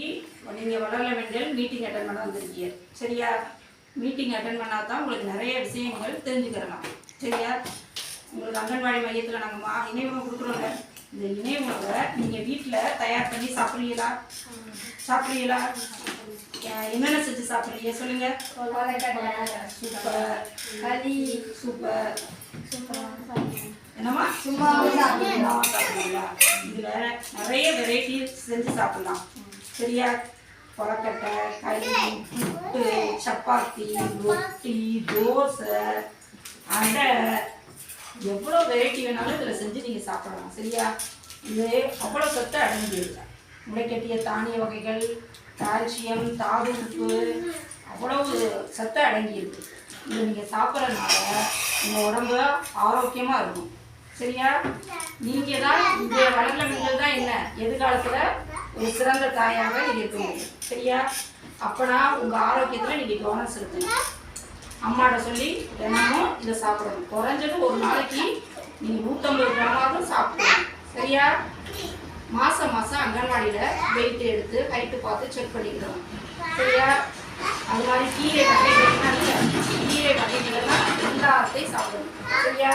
நீங்கள் வளரல வேண்டியல் meeting attend பண்ண வந்திருக்கீங்க. சரியா? மீட்டிங் அட்டன் பண்ணால் தான் உங்களுக்கு நிறைய விஷயங்கள் தெரிஞ்சுக்கிறலாம். சரியா? உங்களுக்கு அங்கன்வாடி மையத்தில் நாங்கள் மா இணை உணவு கொடுக்குறோங்க இந்த இணை உணவை நீங்கள் வீட்டில் தயார் பண்ணி சாப்பிட்றீங்களா? சாப்பிட்றீங்களா? என்னென்ன செஞ்சு சாப்பிட்றீங்க சொல்லுங்க. சூப்பர். களி. சூப்பர். என்னம்மா? சும்மா சாப்பிடுவீங்களா இதுல நிறைய வெரைட்டி செஞ்சு சாப்பிடலாம். சரியா கொலக்கட்டை கறி புட்டு சப்பாத்தி ரொட்டி தோசை அடை. எவ்வளோ வெரைட்டி வேணாலும் இதில் செஞ்சு நீங்கள் சாப்பிடலாம். சரியா? இது அவ்வளோ சத்து அடங்கியிருக்கு முளைக்கட்டிய தானிய வகைகள் கால்சியம் தாது உப்பு அவ்வளவு சத்து அடங்கியிருக்கு இதை நீங்கள் சாப்பிட்றதுனால உங்கள் உடம்பு ஆரோக்கியமாக இருக்கும். சரியா? நீங்கள் தான் இந்த வளர்ந்த நீங்கள் தான் என்ன? எதிர்காலத்தில் ஒரு சிறந்த தாயாக நீங்கள் இருக்க முடியும் சரியா? அப்போனா உங்கள் ஆரோக்கியத்தில் நீங்கள் கவனம் செலுத்தணும் அம்மாட்ட சொல்லி தினமும் இதை சாப்பிடணும். குறைஞ்சது ஒரு நாளைக்கு நீங்கள் நூற்றம்பது கிராமாவது சாப்பிடணும் சரியா? மாதம் மாதம் அங்கன்வாடியில் வெயிட் எடுத்து ஹைட்டு பார்த்து செக் பண்ணிக்கிறோம் சரியா? அது மாதிரி கீரை வகைகள்லாம் இல்லை கீரை வகைகள்லாம் எல்லாத்தையும் சாப்பிடணும். சரியா?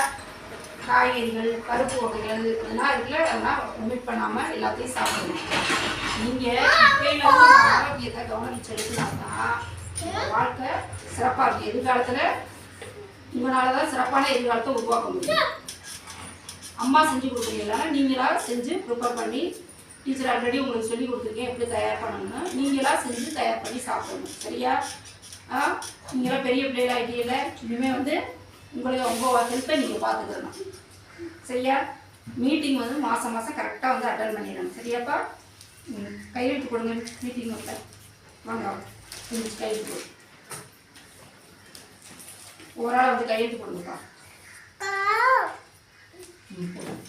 காய்கறிகள் பருப்பு வகைகள் இதெல்லாம் இருக்குல்ல அதெல்லாம் ஒமிட் பண்ணாமல் எல்லாத்தையும் சாப்பிடணும். நீங்கள் இப்பையில ஆரோக்கியத்தை கவனம் செலுத்தினாதான் வாழ்க்கை சிறப்பாக இருக்கும். எதிர்காலத்தில் உங்களால் தான் சிறப்பான எதிர்காலத்தை உருவாக்க முடியும். அம்மா செஞ்சு கொடுக்குறீங்களா நீங்களாக செஞ்சு ப்ரிப்பேர் பண்ணி டீச்சர் ஆல்ரெடி உங்களுக்கு சொல்லி கொடுத்துருக்கேன் எப்படி தயார் பண்ணணும்னு. நீங்களாக செஞ்சு தயார் பண்ணி சாப்பிடணும். சரியா? ஆ? நீங்களாம் பெரிய பிள்ளைகளாக ஆகிட்டீங்கல்ல இனிமேல் வந்து உங்களுக்கு உங்கள் ஹெல்த்தை நீங்கள் பார்த்துக்கணும். சரியா? மீட்டிங் வந்து மாதம் மாதம் கரெக்டாக வந்து அட்டன் பண்ணிடணும். சரியாப்பா? கையெழுத்து கொடுங்க. மீட்டிங் வந்து வாங்க கையெழுத்து கொடு ஒரு ஆள் வந்து கையெழுத்து கொடுங்கப்பா. ம், போடுங்க.